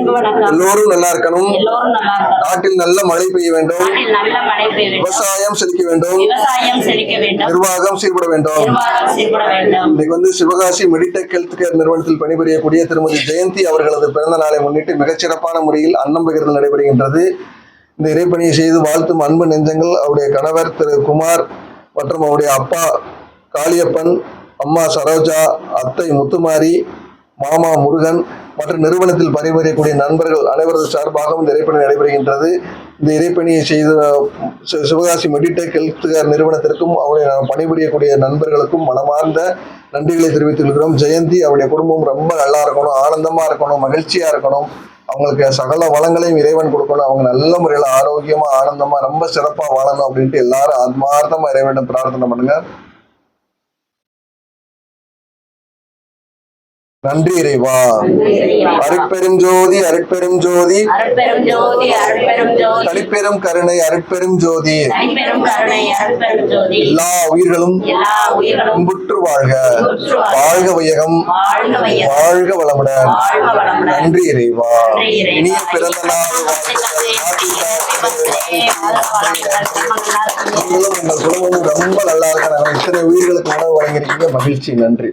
எல்லோரும் நல்லா இருக்கணும். நாட்டில் நல்ல மழை பெய்ய வேண்டும். விவசாயம் செழிக்க வேண்டும். நிர்வாகம் சீர்பட வேண்டும். நிர்வாகம் சீர்பட வேண்டும். இன்னைக்கு வந்து சிவகாசி மெடிடெக் ஹெல்த் கேர் நிறுவனத்தில் பணிபுரியக்கூடிய திருமதி ஜெயந்தி அவர்களது பிறந்த நாளை முன்னிட்டு மிகச்சிறப்பான முறையில் அன்னம் பகிர்ந்து நடைபெறுகின்றது. இந்த இறைப்பணியை செய்து வாழ்த்தும் அன்பு நெஞ்சங்கள் அவருடைய கணவர் திரு குமார் மற்றும் அவருடைய அப்பா காளியப்பன் அம்மா சரோஜா அத்தை முத்துமாரி மாமா முருகன் மற்றும் நிறுவனத்தில் பணிபுரியக்கூடிய நண்பர்கள் அனைவரது சார்பாகவும் இந்த இறைப்பணி நடைபெறுகின்றது. இந்த இறைப்பணியை செய்த சிவகாசி மெடிடெக் ஹெல்த் கேர் நிறுவனத்திற்கும் அவருடைய பணிபுரியக்கூடிய நண்பர்களுக்கும் மனமார்ந்த நன்றிகளை தெரிவித்திருக்கிறோம் ஜெயந்தி அவருடைய குடும்பம் ரொம்ப நல்லா இருக்கணும் ஆனந்தமா இருக்கணும் மகிழ்ச்சியா இருக்கணும். அவங்களுக்கு சகல வளங்களையும் இறைவன் கொடுக்கணும். அவங்க நல்ல முறையில் ஆரோக்கியமா ஆனந்தமா ரொம்ப சிறப்பாக வாழணும் அப்படின்ட்டு எல்லாரும் ஆத்மார்த்தமாக இறைவனிடம் பிரார்த்தனை பண்ணுங்க. நன்றி இறைவா. அருட்பெரும் ஜோதி அருட்பெரும் ஜோதி. தனிப்பெரும் கருணை அருட்பெரும் ஜோதி. எல்லா உயிர்களும் இன்புற்று வாழ்க. வாழ்க. வையகம். வாழ்க வளமுடன். நன்றி இறைவா. இனிய பிறந்த நாள் உங்கள் குடும்பமும் ரொம்ப நல்லா இருக்காங்க இத்தனை உயிர்களுக்கு உணவு வழங்கியிருக்கீங்க. மகிழ்ச்சி. நன்றி.